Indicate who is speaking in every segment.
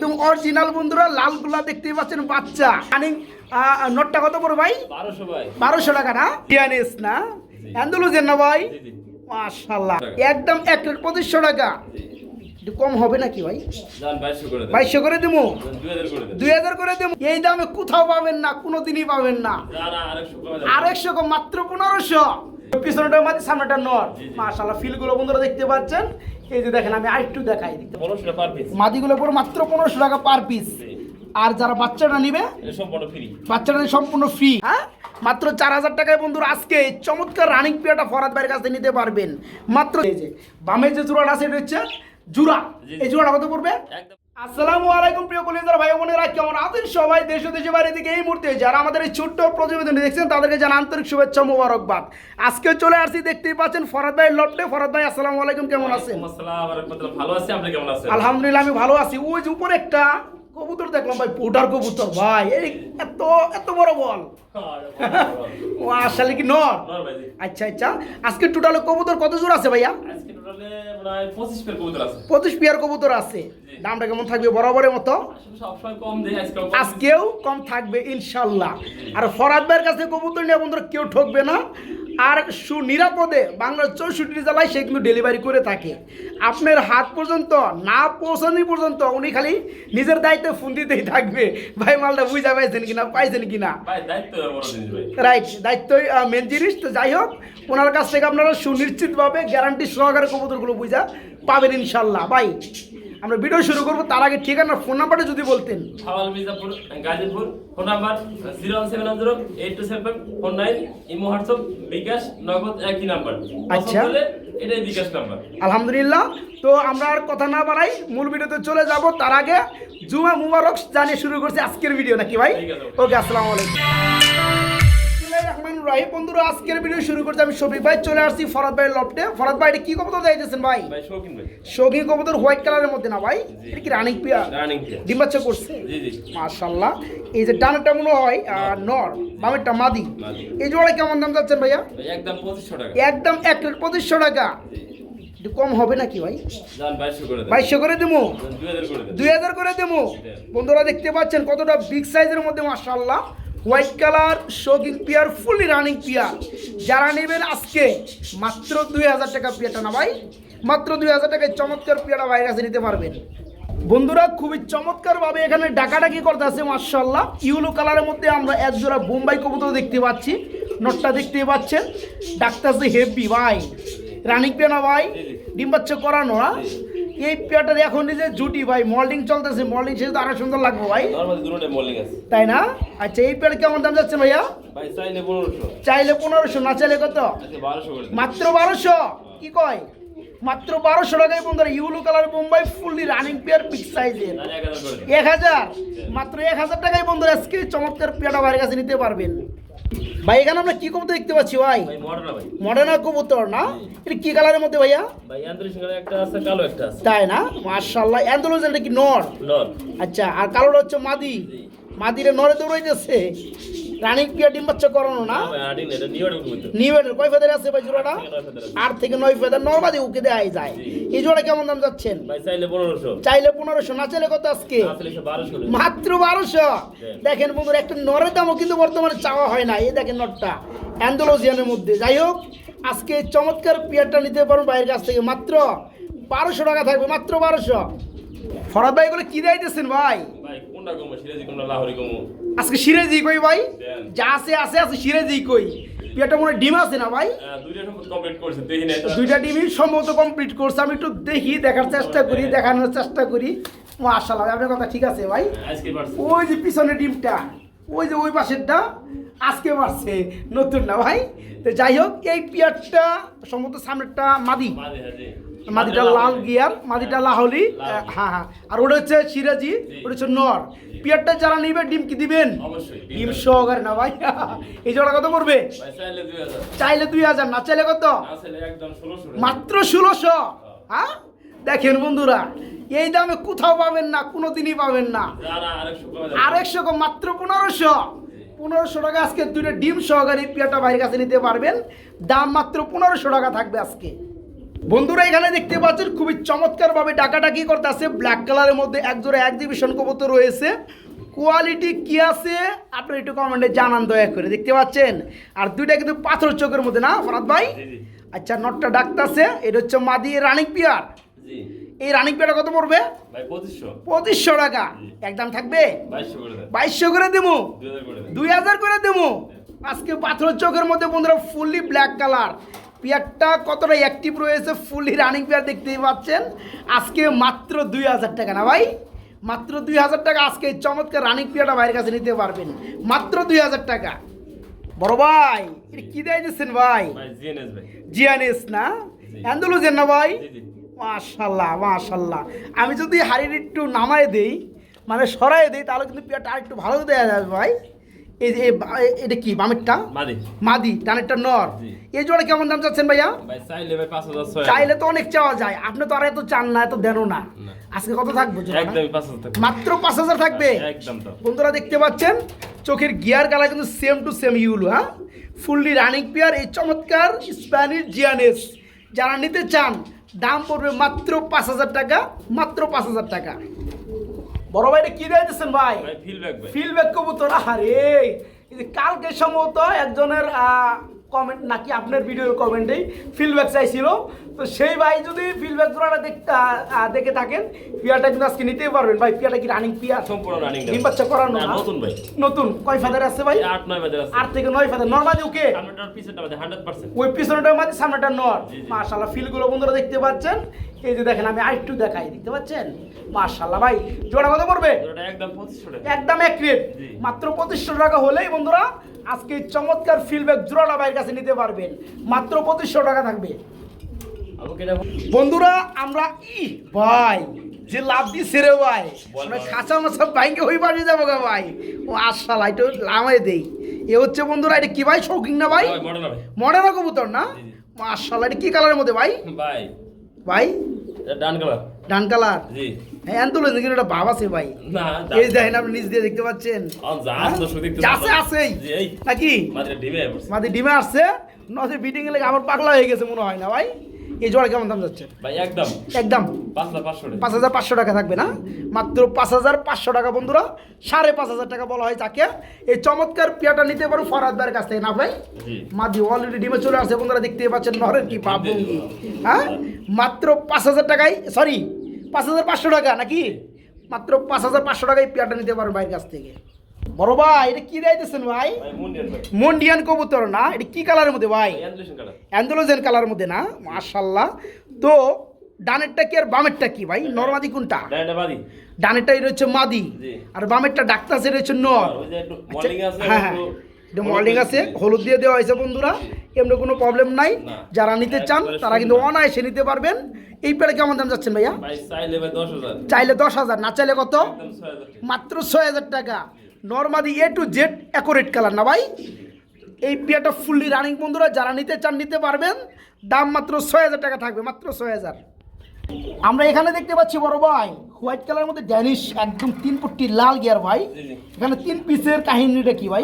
Speaker 1: একদম অরিজিনাল বন্ধুরা লালগুলা দেখতেই পাচ্ছেন বাচ্চা। রানিং নোটটা কত বড় ভাই?
Speaker 2: বারোশো
Speaker 1: টাকা না? টিয়ানেস না? অ্যান্ডালুজের না ভাই? মাশাল্লাহ একদম এক প্লেট পঁচিশশো টাকা। একটু কম হবে নাকি ভাই?
Speaker 2: বাইশশো করে
Speaker 1: দেবো
Speaker 2: দুই হাজার করে
Speaker 1: দেবো এই দামে কোথাও পাবেন না কোনোদিনই পাবেন না।
Speaker 2: আরেকশো
Speaker 1: মাত্র পনেরোশো। পিছনটা মাঝে সামনেটা
Speaker 2: জি।
Speaker 1: মাশাল্লাহ ফিলগুলো বন্ধুরা দেখতে পাচ্ছেন। এই যে দেখেন আমি আরেকটু দেখাই
Speaker 2: দিই
Speaker 1: মাদিগুলো পুরো মাত্র পনেরোশো টাকা পার পিস আর যারা বাচ্চাটা নিবে
Speaker 2: এটা সম্পূর্ণ ফ্রি
Speaker 1: বাচ্চাটা সম্পূর্ণ ফ্রি হ্যাঁ? মাত্র চার হাজার টাকায় বন্ধুরা আজকে এই চমৎকার রানিং পেয়াটা ফরাদ ভাইয়ের কাছে নিতে পারবেন। মাত্র এই যে বামে যে জোড়াটা আছে এটা হচ্ছে জুরা।
Speaker 2: জি, জি।
Speaker 1: এই জোড়াটা কত পড়বে? আসসালামু আলাইকুম প্রিয় কলিজার ভাই বোনেরা কেমন আছেন সবাই? দেশ ও দেশে বাইরে থেকে এই মুহূর্তে যারা আমাদের এই ছোট্ট প্রতিবেদন দেখছেন তাদেরকে জানা আন্তরিক শুভেচ্ছা মোবারকবাদ। আজকে চলে আসছি দেখতেই পাচ্ছেন ফরাদ ভাই লটে। ফরাদ ভাই আসসালামু আলাইকুম কেমন আছেন?
Speaker 2: ওয়ালাইকুম আসসালাম ওয়া রাহমাতুল্লাহ। ভালো আছি আপনি কেমন আছেন?
Speaker 1: আলহামদুলিল্লাহ আমি ভালো আছি। ওই যে উপরে একটা কবুতর দেখলাম ভাই পোটার কবুতর ভাই। এই এত এত বড় বল। ও আসলে কি নর। আচ্ছা আচ্ছা। আজকে টোটাল কবুতর কত জোর আছে ভাইয়া?
Speaker 2: আজকে টোটালে প্রায় পঁচিশ পেয়ার কবুতর আছে।
Speaker 1: পঁচিশ পেয়ার কবুতর আছে। দামটা কেমন থাকবে বরাবরের মতো?
Speaker 2: সবসময় কম দেয় আজকে
Speaker 1: আজকেও কম থাকবে ইনশাল্লাহ। আর ফরাদ ভাইয়ের কাছে কবুতর নিয়ে বন্ধুরা কেউ ঠকবে না। আর সুনিরাপদে বাংলার চৌষট্টি জেলায় সে কিন্তু ডেলিভারি করে থাকে। আপনার হাত পর্যন্ত না পৌঁছানি পর্যন্ত উনি খালি নিজের দায়িত্বে ফোন দিতেই থাকবে। ভাই মালটা বুঝা পাইছেন কিনা পাইছেন কিনা? রাইট দায়িত্বই মেন জিনিস। তো যাই হোক ওনার কাছ থেকে আপনারা সুনিশ্চিতভাবে গ্যারান্টি সহকারে কবুতরগুলো বুঝা পাবেন ইনশাল্লাহ। ভাই আমরা ভিডিও শুরু করব তার আগে ঠিকানা ফোন নাম্বারটা যদি বলতেন।
Speaker 2: হাওয়াল Mirzapur Gazipur phone number zero one seven zero eight two seven four nine imo WhatsApp bKash Nagad একই নাম্বার
Speaker 1: আচ্ছা।
Speaker 2: এটাই বিকাশ নাম্বার
Speaker 1: আলহামদুলিল্লাহ তো আমরা আর কথা না বাড়াই মূল ভিডিওতে চলে যাব তার আগে জুমা মুবারক জানিয়ে শুরু করছি আজকের ভিডিও নাকি ভাই? ওকে আসসালামু আলাইকুম। বিসমিল্লাহির বন্ধুরা আজকের ভিডিও শুরু করছি আমি শফিক ভাই চলে আসছি ফরাদ ভাইয়ের লফটে। ফরাদ ভাই এটা কি কবুতর দিয়েছেন ভাই?
Speaker 2: শৌখিন
Speaker 1: কবুতর হোয়াইট কালারের মধ্যে না ভাই? এটা কি রানিং পিয়া ডিম বাচ্চা করছে? মাশাল্লাহ এই যে ডানাটা মনে হয় আহ, নর বামেরটা মাদি। এই জোড়া কেমন দাম যাচ্ছেন ভাইয়া?
Speaker 2: একদম পঁচিশশো টাকা।
Speaker 1: একদম এক প্লেট পঁচিশশো টাকা। কম হবে নাকি ভাই?
Speaker 2: বাইশশো করে
Speaker 1: দেবো?
Speaker 2: দুই হাজার করে দেন।
Speaker 1: দুই হাজার করে দেবো? বন্ধুরা দেখতে পাচ্ছেন কতটা বিগ সাইজের মধ্যে মাশাল্লাহ white colour shocking pair fully running pair. যারা নেবেন আজকে, মাত্র দুই হাজার টাকা পিয়াটা না ভাই? মাত্র দুই হাজার টাকায় চমৎকার পিয়াটা বাইরে কাছে নিতে পারবেন। বন্ধুরা, খুবই চমৎকারভাবে এখানে ডাকাডাকি করতে আছে মার্শাল্লাহ ইউলো কালারের মধ্যে আমরা এক জোড়া বোম্বাই কবুতর দেখতে পাচ্ছি। নটটা দেখতে পাচ্ছেন। ডাক্তার হেভি, ভাই। রানিং পেনা ভাই। ডিম বাচ্চা করানো না এই পেয়াটার এখন যে জুটি ভাই মল্ডিং চলতেছে মল্ডিং শেষ আরও সুন্দর লাগবে ভাই। তাই না? আচ্ছা এই পেয়ার কেমন দাম যাচ্ছে ভাইয়া?
Speaker 2: চাইলে পনেরোশো।
Speaker 1: না চাইলে কত?
Speaker 2: দেন।
Speaker 1: মাত্র বারোশো? কি কয়? মাত্র বারোশো টাকায় বন্ধুরা yellow colour Bombay fully running pair big সাইজের
Speaker 2: এক হাজার
Speaker 1: মাত্র এক হাজার টাকায় বন্ধুরা আজকে চমৎকার পেয়াটা বাইরের কাছে নিতে পারবেন। ভাই এখানে আমরা কি কবুতর দেখতে পাচ্ছি ভাই?
Speaker 2: মডার্ন
Speaker 1: কবুতর না? এটা কি কালারের মধ্যে ভাইয়া? তাই না? মার্শাল্লাহ অ্যান্ডোলোজ এটা কি নর?
Speaker 2: নর।
Speaker 1: আচ্ছা আর কালোটা হচ্ছে মাদি। মাদিরে নরে দৌড়াইতেছে। রানিং পিয়া ডিম বাচ্চা করানো না?
Speaker 2: নিউ
Speaker 1: এডের কয় ফেদার আছে ভাই জোড়াটা। আট থেকে নয় ফেদার। নর্মাদি উকে দেওয়াই যায়। এই জোড়া কেমন দাম যাচ্ছেন?
Speaker 2: চাইলে পনেরোশো।
Speaker 1: না চাইলে কত আজকে? মাত্র বারোশো? দেখেন বন্ধুরা একটা নরের দামও কিন্তু বর্তমানে চাওয়া হয় না। এই দেখেন নটটা অ্যান্ডোলোজিয়ানের মধ্যে। যাই হোক আজকে চমৎকার পিয়ারটা নিতে পারুন বাইরের কাছ থেকে। মাত্র বারোশো টাকা থাকবে মাত্র বারোশো। ফরাদ ভাই এগুলো কি দিতেছেন ভাই
Speaker 2: ভাই? কোনটা কমো সিরাজি কোনটা লাহোরি কমো?
Speaker 1: আজকে সিরেজি কই ভাই? যা আছে আছে আছে সিরেজি কই। পিয়ারটা মনে হয় ডিম আছে না ভাই?
Speaker 2: দুইটা সম্পদ কমপ্লিট করছে দেখি না
Speaker 1: দুইটা ডিমই সম্ভবত কমপ্লিট করছে আমি একটু দেখি দেখার চেষ্টা করি দেখানোর চেষ্টা করি। মাশাআল্লাহ আপনার কথা ঠিক আছে ভাই?
Speaker 2: আজকে
Speaker 1: ওই যে পিছনে ডিমটা ওই যে ওই পাশেরটা আজকে বাড়ছে নতুন না ভাই? তো যাই হোক এই পিয়ারটা সম্ভবত সামনেরটা মাদি
Speaker 2: হাজে।
Speaker 1: মাদিটা লাল গিয়ার মাদিটা লাহলি। হ্যাঁ হ্যাঁ। আর ওটা হচ্ছে সিরাজি ওটা হচ্ছে নর। পিয়ারটা যারা নিবে ডিম কি দিবেন? ডিম সহকারে না ভাই। এই জোড়া কত পড়বে?
Speaker 2: চাইলে দুই হাজার।
Speaker 1: না চাইলে কত? মাত্র ষোলোশো। হ্যাঁ? দেখেন বন্ধুরা এই দামে কোথাও পাবেন না কোনো দিনই পাবেন না।
Speaker 2: যারা আরেকশো
Speaker 1: মাত্র পনেরোশো। পনেরোশো টাকা আজকে দুটো ডিম সহকারে পিয়াটা বাইরের কাছে নিতে পারবেন। দাম মাত্র পনেরোশো টাকা থাকবে আজকে। বন্ধুরা এখানে দেখতে পাচ্ছেন খুবই চমৎকার ভাবে ডাকাডাকি করতেছে। ব্ল্যাক কালারের মধ্যে এক জোড়া এক্সিবিশন কবুতর রয়েছে। কোয়ালিটি কি আছে? আপনি একটু কমেন্টে জানান দয়া করে। দেখতে পাচ্ছেন? আর দুইটা কিন্তু পাথর চোখের মধ্যে না ফরাদ ভাই? আচ্ছা নটটা ডাকতাছে। এটা হচ্ছে মাদি রানিক পিয়ার। এই রানিক পিয়ারটা কত পড়বে?
Speaker 2: পঁচিশশো।
Speaker 1: টাকা। একদম থাকবে?
Speaker 2: বাইশশো করে
Speaker 1: দেবো?
Speaker 2: দুই হাজার করে
Speaker 1: দেবো? আজকে পাথর চোখের মধ্যে বন্ধুরা ফুললি ব্ল্যাক কালার পেয়ারটা কতটা অ্যাক্টিভ রয়েছে ফুললি রানিং পেয়ার দেখতেই পাচ্ছেন। আজকে মাত্র দুই হাজার টাকা না ভাই? মাত্র দুই হাজার টাকা আজকে এই চমৎকার রানিং পেয়ারটা ভাইয়ের কাছে নিতে পারবেন। মাত্র দুই হাজার টাকা। বড় ভাই এটা কি দেয় দিচ্ছেন ভাই? জিয়ানিস না। অ্যান্ডালুজেন না ভাই? মাশাল্লাহ মাশাল্লাহ। আমি যদি হাড়ির একটু নামায় দিই মানে সরাই দিই তাহলে কিন্তু পেয়ারটা আর একটু ভালো দেওয়া যাবে ভাই। এই যে এটা কি বামেরটা?
Speaker 2: মাদি।
Speaker 1: ডানেরটা নর। এই জোড়া কেমন দাম চাচ্ছেন ভাইয়া?
Speaker 2: চাইলে
Speaker 1: তো অনেক চাওয়া যায়। আপনি তো আর এত চান না এত দেনও না। আজকে কত থাকবে মাত্র পাঁচ হাজার থাকবে? বন্ধুরা দেখতে পাচ্ছেন চোখের গিয়ার কালার কিন্তু সেম টু সেম ইউল হ্যাঁ? ফুললি রানিং পেয়ার এই চমৎকার স্প্যানিশ জিয়ানেস। যারা নিতে চান দাম পড়বে মাত্র পাঁচ হাজার টাকা মাত্র পাঁচ হাজার টাকা। বড় ভাইটা কি
Speaker 2: ফিডব্যাক ভাই?
Speaker 1: ফিলব্যাক কবুতর আরে কালকে সম্ভবত একজনের কমেন্ট নাকি আপনার ভিডিওর কমেন্টেই ফিডব্যাক চাইছিল। তো সেই ভাই যদি ফিলব্যাক জোড়াটা দেখতে দেখে থাকেন পিয়াটা কিন্তু আজকে নিতেই পারবেন। ভাই পিয়াটা কি রানিং পিয়ার
Speaker 2: সম্পূর্ণ রানিং
Speaker 1: ডিম বাচ্চা করানো না?
Speaker 2: নতুন ভাই।
Speaker 1: নতুন। কয় ফাদার আছে ভাই?
Speaker 2: এই আট নয় বাজার আছে।
Speaker 1: আট থেকে নয় ফাদার নর্মালি ওকে?
Speaker 2: সামনেটার পিছনটা হান্ড্রেড পার্সেন্ট
Speaker 1: ওই পিছনটার মধ্যে সামনেটা নর।
Speaker 2: জি।
Speaker 1: মাশাল্লাহ ফিলগুলো বন্ধুরা দেখতে পাচ্ছেন। এই যে দেখেন আমি আরেকটু দেখাই দেখতে পাচ্ছেন? মাশাল্লাহ ভাই জোড়া কত পড়বে?
Speaker 2: ওটা একদম পঁচিশশো টাকা।
Speaker 1: একদম এক রেট। মাত্র পঁচিশশো টাকা হলেই বন্ধুরা আজকে চমৎকার ফিলব্যাক জোড়াটা ভাইয়ের কাছে নিতে পারবেন। মাত্র পঁচিশশো টাকা থাকবে। বন্ধুরা আমরা ই ভাই যে লাভ দিছে রে ভাই। আমরা। খাঁচা মাছা বাইকে হই বাড়ি যাব গা ভাই। ও আশাল এটা লামাই দেই। এ হচ্ছে বন্ধুরা এটা কি ভাই শৌখিন না ভাই?
Speaker 2: মডেল
Speaker 1: কবুতর না। মাশাল্লাহ এটা কি কালারের মধ্যে ভাই?
Speaker 2: ভাই।
Speaker 1: ভাই?
Speaker 2: ডান কালার
Speaker 1: ডান কালার
Speaker 2: জি।
Speaker 1: হ্যাঁ আন্দোলন কিন্তু এটা ভাব আছে ভাই।
Speaker 2: না
Speaker 1: এই দেখেন আপনি নিচ দিয়ে দেখতে পাচ্ছেন।
Speaker 2: আছে
Speaker 1: আছে আছেই। নাকি? মাঝে ডিমে আসছে। নদে বিটিং এ লেগে আমার পাগলা হয়ে গেছে মনে হয় না ভাই? এই জোড়া কেমন দাম যাচ্ছে?
Speaker 2: ভাই একদম।
Speaker 1: একদম। পাঁচ হাজার পাঁচশো টাকা। থাকবে না? মাত্র পাঁচ হাজার পাঁচশো টাকা বন্ধুরা সাড়ে পাঁচ হাজার টাকা বলা হয় তাকে। এই চমৎকার পিয়াটা নিতে পারো ফরাদ ভাইয়ের কাছ থেকে না ভাই? মাঝি অলরেডি ডিমে চলে আসছে বন্ধুরা দেখতে পাচ্ছেন নহরের কি ভঙ্গি। হ্যাঁ? মাত্র পাঁচ হাজার টাকায় সরি পাঁচ হাজার পাঁচশো টাকা নাকি? মাত্র পাঁচ হাজার পাঁচশো টাকায় পিয়াটা নিতে পারো ভাইয়ের কাছ থেকে। বড় ভাই এটা কি দিতেছেন ভাই?
Speaker 2: মুন্ডিয়ান
Speaker 1: কবুতর না এটা কি কালারের মধ্যে ভাই? অ্যান্ডোলোজেন কালার মধ্যে না? মাশাল্লাহ তো ডানেরটা কি আর বামেরটা কি ভাই? নরমাদি কোনটা? ডানেরটা হচ্ছে মাদি। আর বামেরটা ডাক্তার হচ্ছে নর। আচ্ছা,
Speaker 2: মর্নিং আছে
Speaker 1: হ্যাঁ হ্যাঁ। এটা মল্ডিং আছে হলুদ। দিয়ে দেওয়া হয়েছে বন্ধুরা। এমনি কোনো প্রবলেম নাই। যারা নিতে চান তারা কিন্তু অনায়াসে নিতে পারবেন। এই পেড়ে কেমন দাম যাচ্ছেন ভাইয়া?
Speaker 2: চাইলে দশ হাজার।
Speaker 1: না চাইলে কত। মাত্র ছয় হাজার টাকা। নর্মাদি A to Z accurate colour না ভাই? এই পেয়ারটা ফুললি রানিং বন্ধুরা যারা নিতে চান নিতে পারবেন। দাম মাত্র ছয় হাজার টাকা থাকবে মাত্র ছয় হাজার। আমরা এখানে দেখতে পাচ্ছি বড় ভাই হোয়াইট কালার মধ্যে ড্যানিশ একদম তিন পট্টি লাল গিয়ার ভাই। এখানে তিন পিসের কাহিনীটা কি ভাই?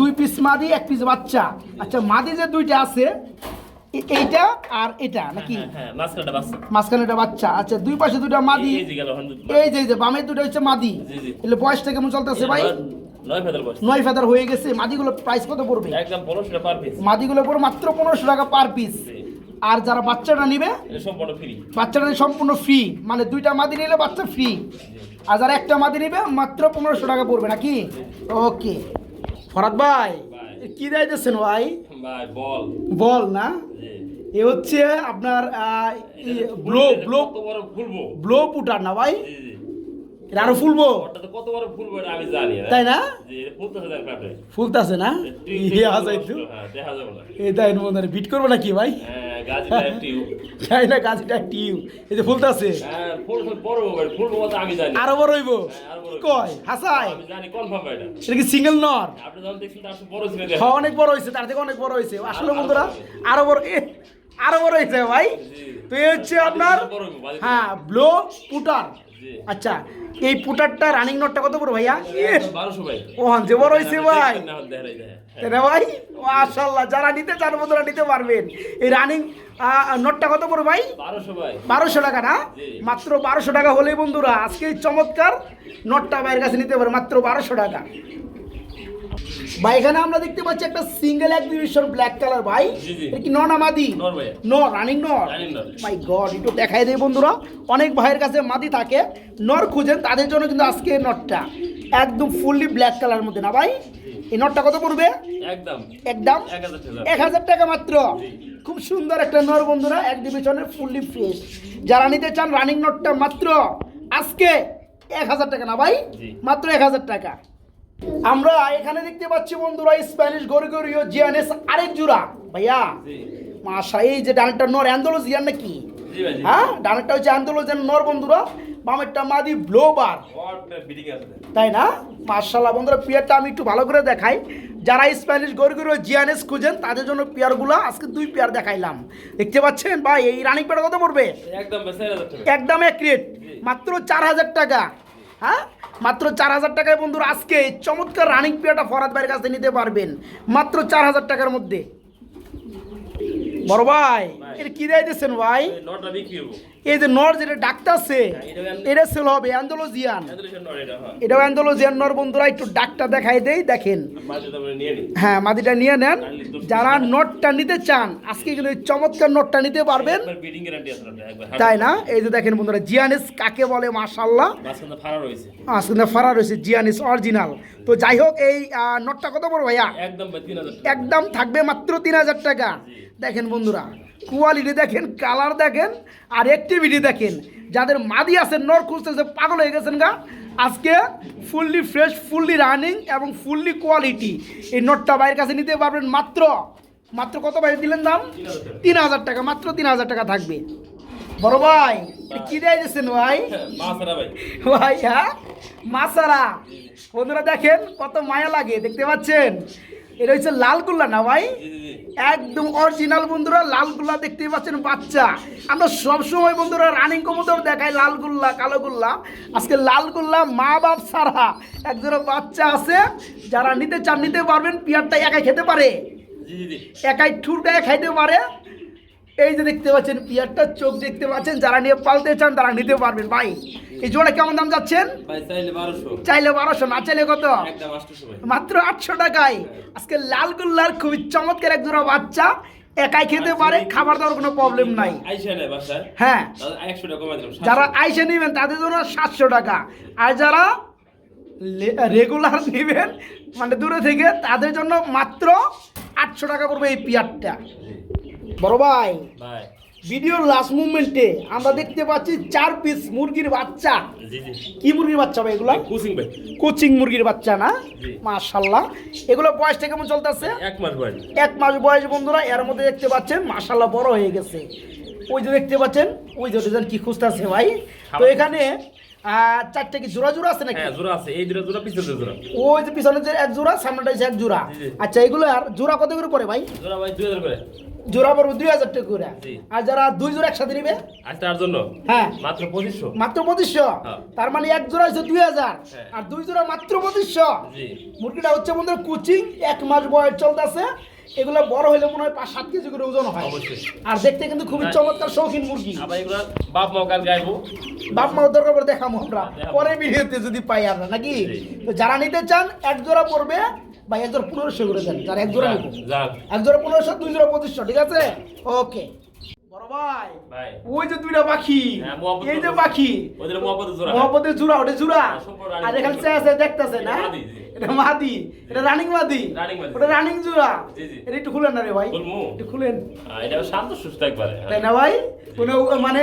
Speaker 2: দুই পিস
Speaker 1: মাদি এক পিস বাচ্চা। আচ্ছা মাদি যে দুইটা আছে এইটা আর এটা নাকি?
Speaker 2: হ্যাঁ হ্যাঁ বাচ্চা।
Speaker 1: মাঝখানে এটা বাচ্চা। আচ্ছা দুই পাশে দুইটা মাদি।
Speaker 2: এই যে
Speaker 1: বামে দুটো হচ্ছে মাদি। এলে বয়সটা কেমন চলতেছে ভাই?
Speaker 2: নয় ফেদার
Speaker 1: হয়ে গেছে। মাদিগুলো প্রাইস কত পড়বে?
Speaker 2: একদম পনেরোশো টাকা পার পিস
Speaker 1: মাদিগুলো পড়বে মাত্র পনেরোশো টাকা পার পিস আর যারা বাচ্চাটা নিবে
Speaker 2: সম্পূর্ণ ফ্রি
Speaker 1: বাচ্চাটা সম্পূর্ণ ফ্রি মানে দুইটা মাদি নিলে বাচ্চা ফ্রি আর যারা একটা মাদি নিবে মাত্র পনেরোশো টাকা পড়বে নাকি? ওকে ফরাদ ভাই। কি ভাই
Speaker 2: ভাই? বল।
Speaker 1: বল না? এ হচ্ছে আপনার ব্লো ব্লো ব্লো পুটার না ভাই? এটা আরও ফুলবো?
Speaker 2: কত বড় ফুলবো এটা আমি জানি না।
Speaker 1: তাই না?
Speaker 2: ফুলতেছে
Speaker 1: না? ইয়ে আসাই তো
Speaker 2: হ্যাঁ
Speaker 1: এই তাই মনে বিট করব নাকি ভাই?
Speaker 2: হ্যাঁ টিউব।
Speaker 1: তাই না গাছটা টিউ এই যে ফুলতাছে।
Speaker 2: হ্যাঁ আরও বড়
Speaker 1: হইব? কয়? হাসাই।
Speaker 2: এটা।
Speaker 1: কি সিঙ্গেল নর? অনেক বড় হয়েছে তার থেকে অনেক বড় হয়েছে। আসলে বন্ধুরা আরও বড় এ, আরও বড় হয়েছে ভাই। তো এই হচ্ছে আপনার। হ্যাঁ ব্লো পুটার। আচ্ছা এই পুটারটা রানিং নোটটা কত পড়বে ভাইয়া? ও হান যে বড় হয়েছে ভাই।
Speaker 2: না, দেখাই দেয়।
Speaker 1: ভাই মাশাল্লাহ যারা নিতে চান বন্ধুরা নিতে পারবেন। এই রানিং নোটটা কত পড়বে ভাই?
Speaker 2: বারোশো ভাই।
Speaker 1: বারোশো টাকা না? মাত্র বারোশো টাকা হলে বন্ধুরা আজকে এই চমৎকার নোটটা ভাইয়ের কাছে নিতে পারে মাত্র বারোশো টাকা। ভাই এখানে আমরা দেখতে পাচ্ছি একটা সিঙ্গেল এক্সিবিশন ব্ল্যাক কালার ভাই। এটা কি নন আমাদি
Speaker 2: নর
Speaker 1: রানিং নর মাই গড একটু দেখাই দেয় বন্ধুরা। অনেক ভাইয়ের কাছে মাদি থাকে। নর খুঁজেন তাদের জন্য কিন্তু আজকে নটটা একদম ফুললি ব্ল্যাক কালার মধ্যে না ভাই? এই নটটা কত পড়বে?
Speaker 2: একদম।
Speaker 1: একদম?
Speaker 2: এক হাজার টাকা।
Speaker 1: মাত্র। খুব সুন্দর একটা নর বন্ধুরা এক ডিভিশনের ফুললি ফ্রেশ যারা নিতে চান রানিং নোটটা মাত্র আজকে এক হাজার টাকা না ভাই? মাত্র এক হাজার টাকা। আমরা এখানে দেখতে পাচ্ছি বন্ধুরা স্প্যানিশ গরিগরিও জিয়ানেস আরেক জোড়া। ভাইয়া মাশা এই যে ডানটা নর অ্যান্ডোলজিয়ান নাকি? হ্যাঁ ডানটা হচ্ছে অ্যান্ডোলজিয়ান নর বন্ধুরা বামেরটা মাদি ব্লোবার। তাই না? মার্শাল্লাহ বন্ধুরা পিয়ারটা আমি একটু ভালো করে দেখাই। যারা স্প্যানিশ গরগুলো জিয়ানেস খুঁজেন তাদের জন্য পেয়ারগুলো আজকে দুই পেয়ার দেখাইলাম। দেখতে পাচ্ছেন? ভাই এই রানিং পেয়ার কত পড়বে?
Speaker 2: একদম
Speaker 1: এক রেট মাত্র চার হাজার টাকা। হ্যাঁ? মাত্র চার হাজার টাকায় বন্ধুর আজকে চমৎকার রানিং পেয়াটা ফরাদ ভাইয়ের কাছে নিতে পারবেন। মাত্র চার হাজার টাকার মধ্যে। বড় ভাই, এর কি দেয় দিচ্ছেন ভাই?
Speaker 2: এই
Speaker 1: যে নর যেটা ডাক্তারছে এটা সেল হবে অ্যান্ডোলজিয়ান।
Speaker 2: এটা হ্যাঁ।
Speaker 1: এটাও অ্যান্ডোলজিয়ান নর বন্ধুরা একটু ডাকটা দেখাই দেই দেখেন। হ্যাঁ মাদিটা নিয়ে নেন। যারা নোটটা নিতে চান আজকে কিন্তু এই চমৎকার নোটটা নিতে পারবেন। তাই না? এই যে দেখেন বন্ধুরা জিয়ানিস কাকে বলে মাশাল্লাহ
Speaker 2: ফাড়া রয়েছে।
Speaker 1: ফারা রয়েছে জিয়ানিস অরিজিনাল তো যাই হোক এই নোটটা কত বড় ভাইয়া?
Speaker 2: একদম
Speaker 1: থাকবে মাত্র তিন হাজার টাকা। দেখেন বন্ধুরা কোয়ালিটি দেখেন কালার দেখেন আর অ্যাক্টিভিটি দেখেন। যাদের মাদি আছে নর খুঁজতেছে পাগল হয়ে গেছেন গা আজকে ফুললি ফ্রেশ ফুললি রানিং এবং ফুললি কোয়ালিটি এই নোটটা বাইরের কাছে নিতে পারবেন মাত্র মাত্র কত ভাই দিলেন দাম? তিন হাজার টাকা মাত্র তিন হাজার টাকা থাকবে। বড় ভাই কি দেয় দিচ্ছেন ভাই?
Speaker 2: ভাই।
Speaker 1: হ্যাঁ? মাসারা বন্ধুরা দেখেন কত মায়া লাগে দেখতে পাচ্ছেন? এটা হচ্ছে লালগুল্লা না ভাই? একদম অরিজিনাল বন্ধুরা লালগুল্লা দেখতে পাচ্ছেন বাচ্চা। আমরা সবসময় বন্ধুরা রানিং কবুতর দেখাই লালগুল্লা কালোগুল্লা। আজকে লালগুল্লা মা বাপ ছাড়া একজোড়া বাচ্চা আছে। যারা নিতে চান নিতে পারবেন পিয়ারটা একাই খেতে পারে। একাই ঠুরটায় খাইতে পারে। এই যে দেখতে পাচ্ছেন পিয়ারটার চোখ দেখতে পাচ্ছেন যারা নিয়ে পালতে চান তারা নিতে পারবেন ভাই। এই জোড়া কেমন দাম যাচ্ছেন?
Speaker 2: চাইলে বারোশো।
Speaker 1: না চাইলে কত? মাত্র আটশো টাকায়। আজকে লালগুল্লার খুবই চমৎকার এক জোড়া বাচ্চা একাই খেতে পারে খাবার দাবার কোনো প্রবলেম নাই। হ্যাঁ। যারা আইসে নেবেন তাদের জন্য সাতশো টাকা। আর যারা রেগুলার নেবেন মানে দূরে থেকে তাদের জন্য মাত্র আটশো টাকা পড়বে এই পিয়ারটা। বড় ভাই ভিডিওর লাস্ট মুভমেন্টে আমরা দেখতে পাচ্ছি চার পিস মুরগির বাচ্চা। কি মুরগির বাচ্চা ভাই এগুলা?
Speaker 2: কুসিং ভাই।
Speaker 1: কোচিং মুরগির বাচ্চা না। মাশাল্লাহ এগুলো বয়সটা কেমন চলতেছে?
Speaker 2: এক মাস ভাই
Speaker 1: এক মাস বয়স বন্ধুরা এর মধ্যে দেখতে পাচ্ছেন মাশাল্লাহ বড় হয়ে গেছে। ওই যে দেখতে পাচ্ছেন ওই যে কি খুঁজতেছে ভাই? তো এখানে চারটে কি জোড়া জোড়া আছে নাকি?
Speaker 2: হ্যাঁ জোড়া আছে। এই দুটো জোড়া পিছনে জোড়া।
Speaker 1: ওই যে পিছনে যে এক জোড়া সামনেটা এক জোড়া। আচ্ছা এগুলো আর জোড়া কত করে পড়ে ভাই?
Speaker 2: জোড়া ভাই দুই হাজার করে।
Speaker 1: জোড়া পড়বে দুই হাজার টাকা করে। আর যারা দুই জোড়া একসাথে নিবে?
Speaker 2: আজ তার জন্য?
Speaker 1: হ্যাঁ।
Speaker 2: মাত্র পঁচিশশো?
Speaker 1: মাত্র পঁচিশশো?
Speaker 2: হ্যাঁ।
Speaker 1: তার মানে এক জোড়া হচ্ছে দুই হাজার।
Speaker 2: হ্যাঁ।
Speaker 1: আর দুই জোড়া মাত্র পঁচিশশো? মুরগিটা হচ্ছে বন্ধুরা কুচিং এক মাস বয়স চলতেছে। এগুলো বড় হলে মনে হয় পাঁচ সাত কেজি করে ওজন হয়। আর দেখতে কিন্তু খুবই
Speaker 2: হ্যাঁ।
Speaker 1: চমৎকার শৌখিন মুরগি।
Speaker 2: আবার এগুলো বাপ মাও কাল গাইবো।
Speaker 1: বাপ মাও দরকার পরে দেখাবো আমরা। পরে ভিডিওতে যদি পাই আমরা নাকি? তো যারা নিতে চান এক জোড়া পড়বে বা এক জোড়া পনেরোশো করে দেন। যারা এক জোড়া নেব। এক জোড়া পনেরোশো দুই জোড়া পঁচিশশো ঠিক আছে? ওকে। ভাই। ওই যে দুইটা পাখি।
Speaker 2: হ্যাঁ,
Speaker 1: এই যে পাখি। মহাপদের জোড়া। ওটা জোড়া।
Speaker 2: হ্যাঁ,
Speaker 1: আর এখানে
Speaker 2: জোড়া।
Speaker 1: আছে দেখতেছে না
Speaker 2: এটা মাদি,
Speaker 1: এটা রানিং মাদি।
Speaker 2: রানিং মাদি।
Speaker 1: ওটা রানিং জোড়া।
Speaker 2: জি, জি।
Speaker 1: এটা একটু খুলেন না রে ভাই। একটু খুলেন।
Speaker 2: এটা শান্ত সুস্থ একবারে।
Speaker 1: তাই না ভাই? কোনো মানে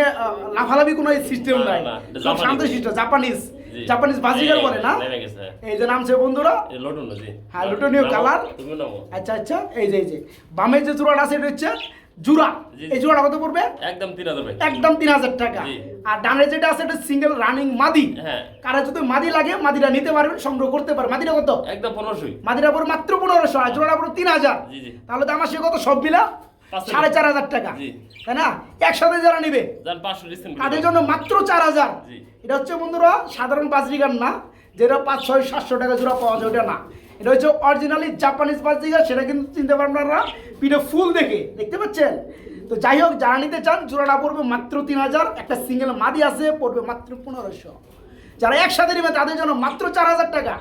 Speaker 1: লাফালাফি কোনো সিস্টেম নাই। শান্ত শিষ্ট জাপানিজ। জাপানিজ বাজিগার
Speaker 2: এই,
Speaker 1: বলে না। এই যে নামছে বন্ধুরা। হ্যাঁ, লটনীয় কালার। আচ্ছা আচ্ছা এই যে এই যে। বামের যে জোড়াটা আছে এটা হচ্ছে জোড়া। এই জোড়াটা কত পড়বে?
Speaker 2: একদম তিন হাজার
Speaker 1: একদম তিন হাজার টাকা। আর ডানের যেটা আছে এটা সিঙ্গেল রানিং মাদি।
Speaker 2: হ্যাঁ।
Speaker 1: কারা যদি মাদি লাগে মাদিটা নিতে পারবেন সংগ্রহ করতে পারবেন। মাদিটা কত?
Speaker 2: একদম পনেরোশোই।
Speaker 1: মাদিটা পড়ে মাত্র পনেরোশো আর জোড়াটা পড়ে তিন হাজার। তাহলে তো আমার সে কত? সব মিলা সাড়ে চার হাজার টাকা। তাই না? একসাথে যারা নিবে তাদের জন্য মাত্র চার হাজার। এটা হচ্ছে বন্ধুরা সাধারণ বাজরিগার না যেটা পাঁচ ছয় সাতশো টাকা জোড়া পাওয়া যায় ওটা না। এটা হচ্ছে অরিজিনালি জাপানিজ বাজরিগার সেটা কিন্তু চিনতে পারবেন আপনারা। পিঠে ফুল দেখে, দেখতে পাচ্ছেন? তো যাই হোক, যারা নিতে চান, জোড়াটা পড়বে মাত্র তিন হাজার। একটা সিঙ্গেল মাদি আছে, পড়বে মাত্র পনেরোশো। যারা একসাথে নেবে তাদের জন্য মাত্র চার হাজার টাকা।